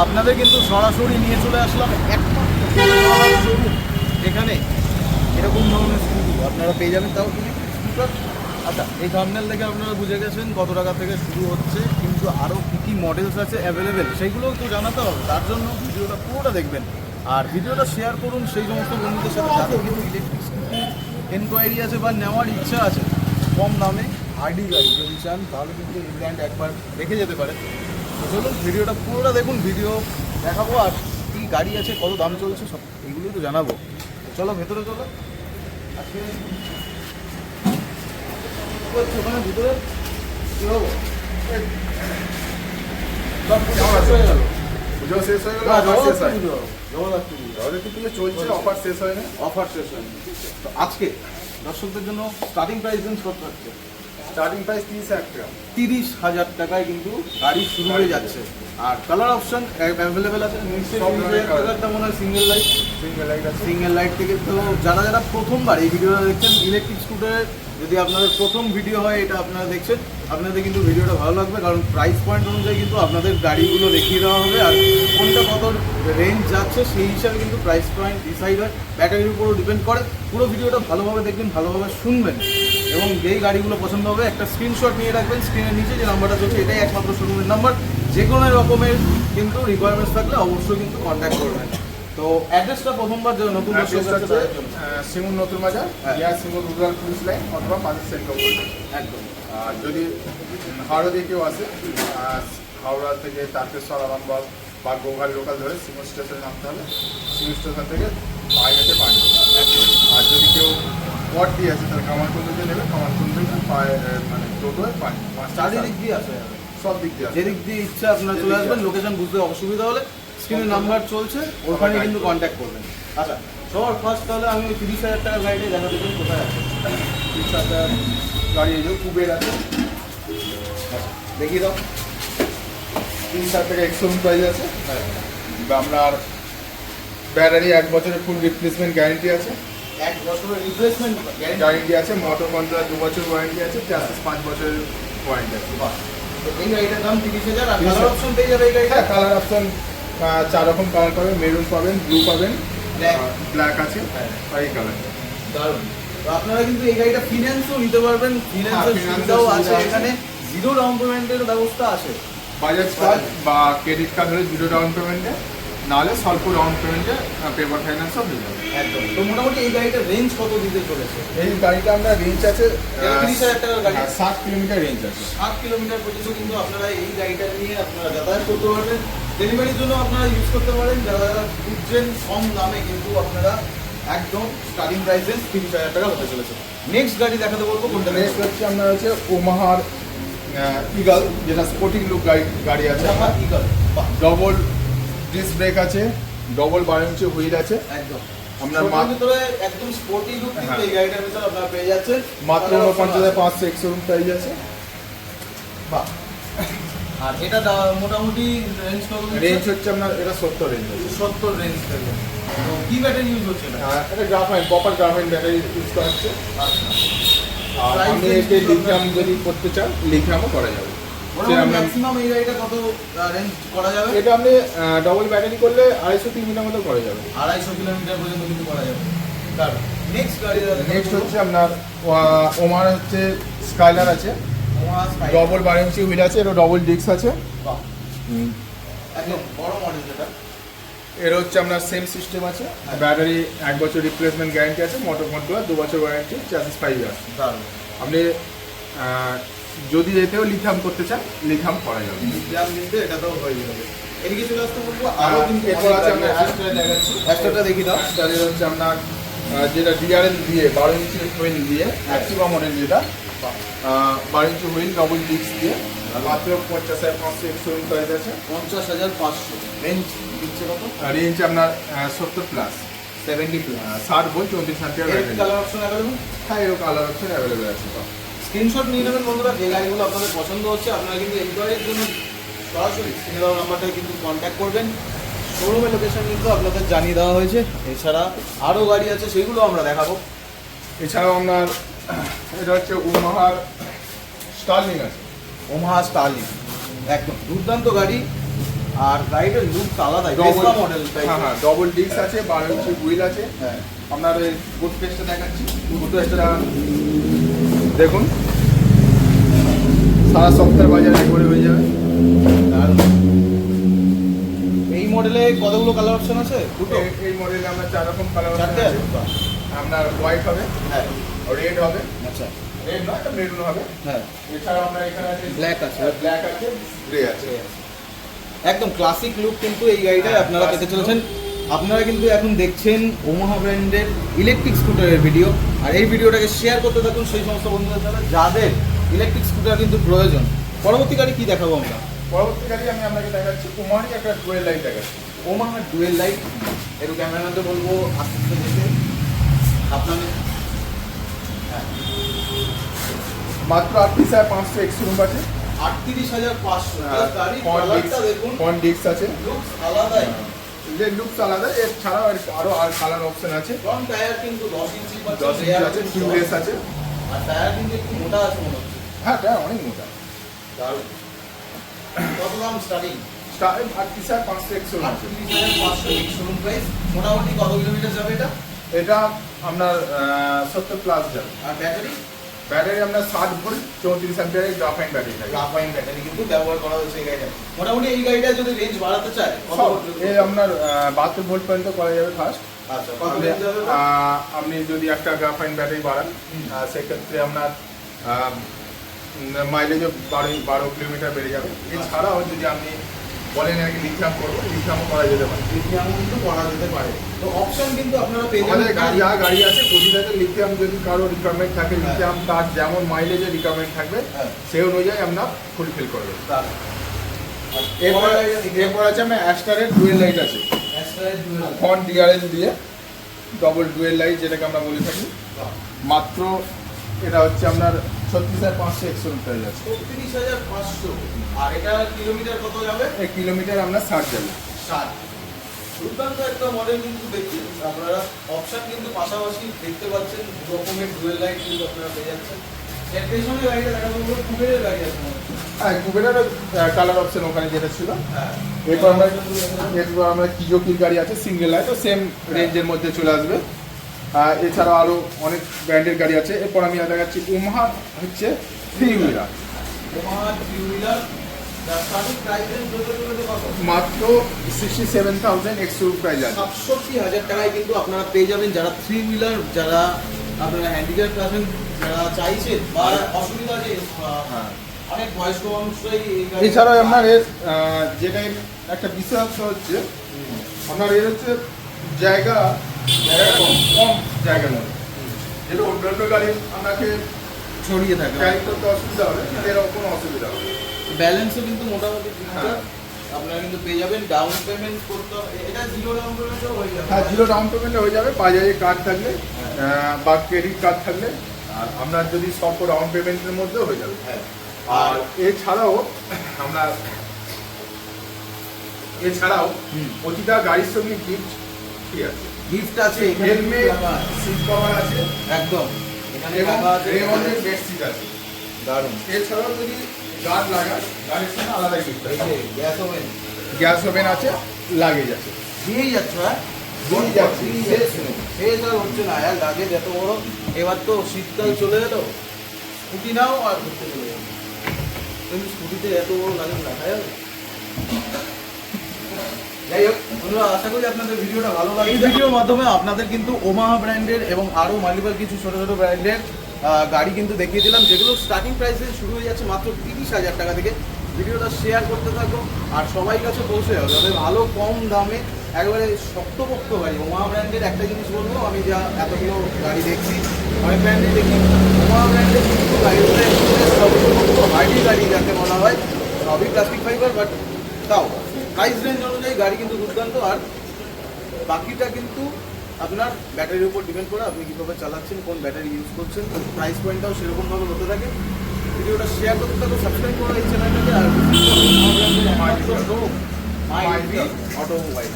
আপনাদের কিন্তু সরাসরি নিয়ে চলে আসলাম এখানে। এরকম ধরনের স্কুটি আপনারা পেয়ে যাবেন তাও স্কুটার আচ্ছা এই থামনেল দেখে আপনারা বুঝে গেছেন কত টাকা থেকে শুরু হচ্ছে, কিন্তু আরও কী কী মডেলস আছে অ্যাভেলেবেল সেইগুলোও তো জানাতে হবে। তার জন্য ভিডিওটা পুরোটা দেখবেন। আর ভিডিওটা শেয়ার করুন সেই সমস্ত বন্ধুদের সাথে, যাদের ইলেকট্রিক স্কুটি এনকোয়ারি আছে বা নেওয়ার ইচ্ছা আছে। কম দামে আইডি গাড়ি যদি চান, তাহলে কিন্তু ইংল্যান্ড একবার দেখে যেতে পারে চলুন ভিডিওটা পুরোটা দেখুন ভিডিও দেখাবো আর কী গাড়ি আছে কত দাম চলছে সব এগুলোই তো জানাব। চলো ভেতরে চলো। আজকে ওখানে ভিতরে? কী হব সব শেষ হয়ে গেল। পুজো শেষ হয়ে গেল না, অফার শেষ হয় পুজো। চলছে অফার শেষ হয় না অফার শেষ তো আজকে দর্শকদের জন্য স্টার্টিং প্রাইস রেঞ্জ কত হচ্ছে স্টার্টিং প্রাইস তিরিশ হাজার টাকা। তিরিশ হাজার টাকায় কিন্তু গাড়ি শুরু হয়ে যাচ্ছে। আর কালার অপশন অ্যাভেলেবেল আছে মনে হয় সিঙ্গেল লাইট সিঙ্গেল লাইট আছে। সিঙ্গেল লাইট থেকে তো যারা যারা প্রথমবার এই ভিডিওটা দেখছেন ইলেকট্রিক স্কুটারের যদি আপনাদের প্রথম ভিডিও হয় এটা আপনারা দেখছেন। আপনাদের কিন্তু ভিডিওটা ভালো লাগবে কারণ প্রাইস পয়েন্ট অনুযায়ী কিন্তু আপনাদের গাড়িগুলো দেখিয়ে দেওয়া হবে। আর কোনটা কত রেঞ্জ যাচ্ছে সেই হিসাবে কিন্তু প্রাইস পয়েন্ট ডিসাইড হয়। ব্যাটারির উপরও ডিপেন্ড করে। পুরো ভিডিওটা ভালোভাবে দেখবেন ভালোভাবে শুনবেন। এবং যেই গাড়িগুলো পছন্দ হবে একটা স্ক্রিনশট নিয়ে রাখবেন স্ক্রিনের নিচে যে নাম্বারটা চলছে এটাই একমাত্র শোরুমের নাম্বার যে কোনো রকমের কিন্তু রিকোয়ারমেন্টস থাকলে অবশ্যই কিন্তু কন্ট্যাক্ট করবেন তো অ্যাড্রেসটা প্রথমবার যে নতুন। আহ, সিঙ্গুর নতুন বাজার হ্যাঁ। ইয়ার সিঙ্গুর রুরাল পুলিশ লাইন অথবা পাঁচের সেন্টার একদম আর যদি হাওড়া দিয়ে কেউ আসে হাওড়া থেকে তারকেশ্বর আরামবাগ বা গোঘাট লোকাল ধরে সিঙ্গুর স্টেশনে নামতে হবে সিঙ্গুর স্টেশন থেকে পায়ে গেছে পট দিয়ে আছে? কামারকুন্দ দিয়ে নেবে? কামারকুন্দ থেকে পায়ে মানে টোটোয় পাঁচ চারিদিক দিয়ে আসে সব দিক দিয়ে। যেদিক দিয়ে ইচ্ছা আপনারা চলে আসবেন লোকেশন বুঝতে অসুবিধা হলে স্ক্রিনে নাম্বার চলছে ওখানে কিন্তু কন্ট্যাক্ট করবেন। আচ্ছা সবার ফার্স্ট তাহলে আমি ওই তিরিশ হাজার টাকার গাড়িটা দেখাতে চাই কোথায় আছে? তিরিশ হাজার গাড়ি এই কুবের আছে। দেখিয়ে দাও। তিরিশ হাজার টাকা এক্সোরুম প্রাইস আছে বা আপনার ব্যাটারি এক বছরের ফুল রিপ্লেসমেন্ট গ্যারেন্টি আছে। এক বছরের রিপ্লেসমেন্ট গ্যারেন্টি আছে মোটর কন্ট্রোলার দু বছর ওয়ারেন্টি আছে চার্জেস পাঁচ বছরের ওয়ারেন্টি আছে। এই গাড়িটার দাম তিরিশ হাজার আর কালার অপশন পেয়ে যাবে এই গাড়িটা? হ্যাঁ কালার অপশন চার রকম কালার পাবেন মেরুন পাবেন ব্লু পাবেন ব্ল্যাক আছে হ্যাঁ। আর এই কালার দারুণ। তো আপনারা কিন্তু এই গাড়িটা ফিনান্সও নিতে পারবেন ফিনান্সের সুবিধাও আছে আছে। এখানে জিরো ডাউন পেমেন্টের ব্যবস্থা আছে। বাজাজ কার্ড বা ক্রেডিট কার্ড হলে জিরো ডাউন পেমেন্টে নাহলে স্বল্প ডাউন পেমেন্টে পেপার ফাইন্যান্সও হয়ে যাবে। একদম। তো মোটামুটি এই গাড়িটার রেঞ্জ কত দিতে চলেছে? এই গাড়িটা আমরা রেঞ্জ আছে এটা 30,000 টাকার গাড়ি। হ্যাঁ, ষাট কিলোমিটার রেঞ্জ আছে। সাত কিলোমিটার পর্যন্ত কিন্তু আপনারা এই গাড়িটা নিয়ে আপনারা যাতায়াত করতে পারবেন। ডেলিভারির জন্য আপনারা ইউজ করতে পারেন। যারা যারা খুঁজছেন কম দামে কিন্তু আপনারা একদম স্টার্টিং প্রাইস তিরিশ হাজার টাকা হতে চলেছে। নেক্সট গাড়ি দেখাতে বলব কোনটা নেক্সট হচ্ছে আপনার হচ্ছে ওমাহার ইগল যেটা স্পোর্টিং লুক গাড়ি গাড়ি আছে। করে ডবল ডিস্ক ব্রেক আছে ডবল বারো ইঞ্চি হুইল আছে। একদম। আপনার আপনার ভিতরে একদম স্পোর্টি লুক হ্যাঁ। এই গাড়িটার ভিতরে আপনারা পেয়ে যাচ্ছেন। মাত্র উনপঞ্চাশ হাজার আছে। পাঁচশো এক্সোরুম প্রাইস আছে। বাহ। আর এটা মোটামুটি রেঞ্জ রেঞ্জ হচ্ছে আপনার এটা সত্তর রেঞ্জ সত্তর রেঞ্জ কি ব্যাটারি ইউজ হচ্ছে এটা? গ্রাফাইন গ্রাফাইন ব্যাটারি ইউজ করা হচ্ছে। আচ্ছা। আর এতে কত? যদি করতে চান লিথিয়ামও করা যাবে। ম্যাক্সিমাম এই গাড়িটা কত রেঞ্জ করা যাবে? এটা আপনি ডবল ব্যাটারি করলে আড়াইশো তিন মিটার মতো করা যাবে। আড়াইশো কিলোমিটার পর্যন্ত কিন্তু করা যাবে। দারুণ। নেক্সট গাড়ি নেক্সট হচ্ছে আপনার ওমার হচ্ছে স্কাইলার আছে। ডবল বারো ইঞ্চি হুইল আছে এটা ডবল ডিস্ক আছে। একদম বড় মডেল যেটা। এর হচ্ছে আপনার সেম সিস্টেম আছে। ব্যাটারি এক বছর রিপ্লেসমেন্ট গ্যারান্টি আছে মোটর কন্ট্রোলার দু বছর ওয়ারেন্টি চার্জেস ফাইভ দারুণ। আপনি যদি এতেও লিথিয়াম করতে চান লিথিয়াম করা যাবে। লিথিয়াম কিন্তু এটা তো হয়ে যাবে। চলে আসতে বলব আরও কিন্তু এরপর আছে অ্যাস্ট্রা দেখাচ্ছি। অ্যাস্ট্রাটা দেখি দাও। তাহলে হচ্ছে আপনার যেটা ডিআরএল দিয়ে বারো ইঞ্চি হুইল দিয়ে অ্যাক্টিভা মডেল যেটা বারো ইঞ্চি হুইল ডবল ডিস্ক দিয়ে মাত্র পঞ্চাশ হাজার পাঁচশো একশো প্রাইস আছে। পঞ্চাশ হাজার পাঁচশো। রেঞ্জ দিচ্ছে কত? আর রেঞ্জ আপনার সত্তর প্লাস সেভেন্টি প্লাস ষাট বই চৌত্রিশ হাজার এর কালার অপশন অ্যাভেলেবল হ্যাঁ এরকম কালার অপশন অ্যাভেলেবেল আছে। স্ক্রিনশট নিয়ে নেবেন বন্ধুরা যে গাড়িগুলো আপনাদের পছন্দ হচ্ছে আপনারা কিন্তু এনকোয়ারির জন্য সরাসরি স্ক্রিনে দেওয়া নাম্বারটায় কিন্তু কন্ট্যাক্ট করবেন। শোরুমের লোকেশন কিন্তু আপনাদের জানিয়ে দেওয়া হয়েছে। এছাড়া আরও গাড়ি আছে সেগুলো আমরা দেখাবো। এছাড়াও আপনার এটা হচ্ছে উমাহার স্টার্লিং আছে। Omaha sterling. একদম দুর্দান্ত গাড়ি। আর গাড়িটার লুক আলাদা ডবল মডেল হ্যাঁ হ্যাঁ ডবল ডিস্ক আছে বারো ইঞ্চি হুইল আছে। হ্যাঁ। আপনার ওই বুট পেস্টটা দেখাচ্ছি। বুট পেস্টটা দেখুন। সারা সপ্তাহের বাজারে একবারে হয়ে যাবে। এই মডেলে কতগুলো কালার অপশন আছে? দুটো? এই- মডেলে আমরা চার রকম কালার আছে। আছে আপনার হোয়াইট হবে হ্যাঁ। রেড হবে। আচ্ছা। রেড নয় মেরুন হবে। হ্যাঁ। এছাড়াও আমরা এখানে আছে Black আছে। ব্ল্যাক আছে গ্রে আছে। একদম ক্লাসিক লুক কিন্তু এই গাড়িটায় হ্যাঁ, আপনারা পেতে চলেছেন। আপনারা কিন্তু এখন দেখছেন ওমাহা ব্র্যান্ডের ইলেকট্রিক স্কুটারের ভিডিও আর এই ভিডিওটাকে শেয়ার করতে থাকুন সেই সমস্ত বন্ধুদের সাথে। যাদের ইলেকট্রিক স্কুটার কিন্তু প্রয়োজন। পরবর্তী গাড়ি কি দেখাবো আমরা? পরবর্তী গাড়ি আমি আপনাকে দেখাচ্ছি কুমারই একটা টুয়েল লাইট দেখাচ্ছি। ওমাহা ডুয়েল লাইট একটু ক্যামেরাম্যানকে বলব আস্তে আস্তে দেখে। আপনাদের হ্যাঁ। মাত্র আটত্রিশ হাজার পাঁচশো এক্সি রুম আছে। আটত্রিশ হাজার পাঁচশো। ফ্রন্ট ডিস্ক আছে। লুকস আলাদাই। যে লুকস আলাদা। এছাড়াও আর আরও আর কালার অপশন আছে। ফ্রন্ট টায়ার কিন্তু দশ ইঞ্চি পাচ্ছেন, দশ ইঞ্চি আছে টিউবলেস আছে। আর টায়ার কিন্তু একটু মোটা আছে মনে হচ্ছে। হ্যাঁ টায়ার অনেক মোটা দারুণ কত দাম স্টার্টিং স্টার আটত্রিশ হাজার পাঁচশো এক্সি আটত্রিশ হাজার পাঁচশো শোরুম প্রাইস মোটামুটি কত কিলোমিটার যাবে এটা? এটা আপনার সত্তর প্লাস যাবে। আর ব্যাটারি ব্যাটারি আপনার ষাট ভোল্ট চৌত্রিশ অ্যাম্পিয়ারের গ্রাফাইন ব্যাটারি থাকে। গ্রাফাইন ব্যাটারি কিন্তু ব্যবহার করা হয়েছে এই গাড়িটা মোটামুটি এই গাড়িটা যদি রেঞ্জ বাড়াতে চায় এই আপনার বাহাত্তর ভোল্ট পর্যন্ত করা যাবে ফার্স্ট আচ্ছা? আপনি যদি একটা গ্রাফাইন ব্যাটারি বাড়ান। সেক্ষেত্রে আপনার মাইলেজও বারো বারো কিলোমিটার বেড়ে যাবে। এছাড়াও যদি আপনি বলেন আর কি লিথিয়াম করব লিথিয়ামও করা যেতে পারে। লিথিয়াম কিন্তু করা যেতে পারে। তো অপশন কিন্তু আপনারা পেয়ে যাবেন। গাড়ি যা গাড়ি আছে প্রতিটাতে লিথিয়াম যদি কারও রিকোয়ারমেন্ট থাকে হ্যাঁ। লিথিয়াম তার যেমন মাইলেজের রিকোয়ারমেন্ট থাকবে হ্যাঁ। সেই অনুযায়ী আপনার ফুলফিল করব। এরপর। এরপর আছে আমার অ্যাস্টারের ডুয়েল লাইট আছে। দিয়ে ডবল ডুয়েল লাইট যেটাকে আমরা বলে থাকি। মাত্র এটা হচ্ছে আপনার ছত্রিশ হাজার পাঁচশো ছত্রিশ হাজার পাঁচশো। আর এটা কিলোমিটার কত যাবে? এই কিলোমিটার আপনার ষাট যাবে। ষাট। দুর্দান্ত একটা মডেল কিন্তু দেখছেন আপনারা। অপশন কিন্তু পাশাপাশি দেখতে পাচ্ছেন। দু রকমের ডুয়েল লাইট কিন্তু আপনারা পেয়ে যাচ্ছেন। এর পেছনে গাড়িটা দেখা যাবে কুবেরের গাড়ি আছে। হ্যাঁ কালার অপশন ওখানে যেটা ছিল। হ্যাঁ। এরপর আমরা এরপর আমরা কিজোকির গাড়ি আছে সিঙ্গেল লাইট তো সেম রেঞ্জের মধ্যে চলে আসবে। এছাড়াও আরও অনেক ব্র্যান্ডের গাড়ি আছে। এরপর আমি দেখাচ্ছি উমহা হচ্ছে থ্রি হুইলার মাত্র সিক্সটি সেভেন থাউজেন্ড প্রাইস আছে। সাতষট্টি হাজার টাকায় কিন্তু আপনারা পেয়ে যাবেন যারা থ্রি হুইলার যারা আপনারা হ্যান্ডিক্যাপ আছেন যারা চাইছেন বা অসুবিধা আছে হ্যাঁ। অনেক বয়স্ক মানুষরাই এছাড়াও আপনার এর আহ, যেটা একটা বিশেষত্ব হচ্ছে আপনার এর হচ্ছে জায়গা জায়গা কম কম জায়গার মধ্যে যেটা অন্যান্য গাড়ি আপনাকে ছড়িয়ে থাকে। ক্যারি করতে অসুবিধা হবে কিন্তু এরকম কোনো অসুবিধা হবে ব্যালেন্সও কিন্তু মোটামুটি হ্যাঁ। আপনারা কিন্তু পেয়ে যাবেন। ডাউন পেমেন্ট করতে এটা জিরো ডাউন পেমেন্টও হয়ে যাবে। হ্যাঁ জিরো ডাউন পেমেন্টে হয়ে যাবে। বাজারে কার্ড থাকলে হ্যাঁ। বা ক্রেডিট কার্ড থাকলে আর আপনার যদি সব ডাউন পেমেন্টের মধ্যেও হয়ে যাবে। হ্যাঁ। আর এছাড়াও আমরা এছাড়াও প্রতিটা গাড়ির সঙ্গে গিফট ফ্রি আছে। গিফট আছে এখানে হেলমেট সিট কভার আছে। একদম। এখানে রাখা আছে রেমন্ডের বেডশিট আছে। দারুণ। এছাড়াও যদি গার্ড লাগান গাড়ির সঙ্গে আলাদা গিফট আছে যে গ্যাস ওভেন গ্যাস ওভেন আছে লাগেজ আছে। দিয়েই যাচ্ছে হ্যাঁ? হচ্ছে না। আর লাগেজ এত বড়। এবার তো শীতকাল চলে এলো। স্কুটি নাও আর ঘুরতে চলে যাবে স্কুটিতে এত বড় লাগেজ রাখা যাবে? যাই আশা করি আপনাদের ভিডিওটা ভালো লাগে ভিডিওর মাধ্যমে আপনাদের কিন্তু ওমাহা ব্র্যান্ডের এবং আরও মালিবাল কিছু ছোটো ছোটো ব্র্যান্ডের গাড়ি কিন্তু দেখিয়ে দিলাম, যেগুলো স্টার্টিং প্রাইসে শুরু হয়ে যাচ্ছে মাত্র তিরিশ হাজার টাকা থেকে। ভিডিওটা শেয়ার করতে থাকো আর সবাই কাছে পৌঁছে যাবে যাতে ভালো কম দামে একবারে শক্তপোক্ত গাড়ি ওমা ব্র্যান্ডের একটা জিনিস বলব, আমি যা এতগুলো গাড়ি দেখছি অনেক ব্র্যান্ডের দেখি। ওমা ব্র্যান্ডের কিন্তু গাড়িগুলো গাড়ি যাকে বলা হয়, সবই প্লাস্টিক ফাইবার বাট তাও। প্রাইস রেঞ্জ অনুযায়ী গাড়ি কিন্তু দুর্দান্ত আর বাকিটা কিন্তু আপনার ব্যাটারির উপর ডিপেন্ড করে আপনি কীভাবে চালাচ্ছেন কোন ব্যাটারি ইউজ করছেন প্রাইস পয়েন্টটাও সেরকমভাবে হতে থাকে। ভিডিওটা শেয়ার করতে থাকো সাবস্ক্রাইব করা এই চ্যানেলটাকে আর অটোমোবাইল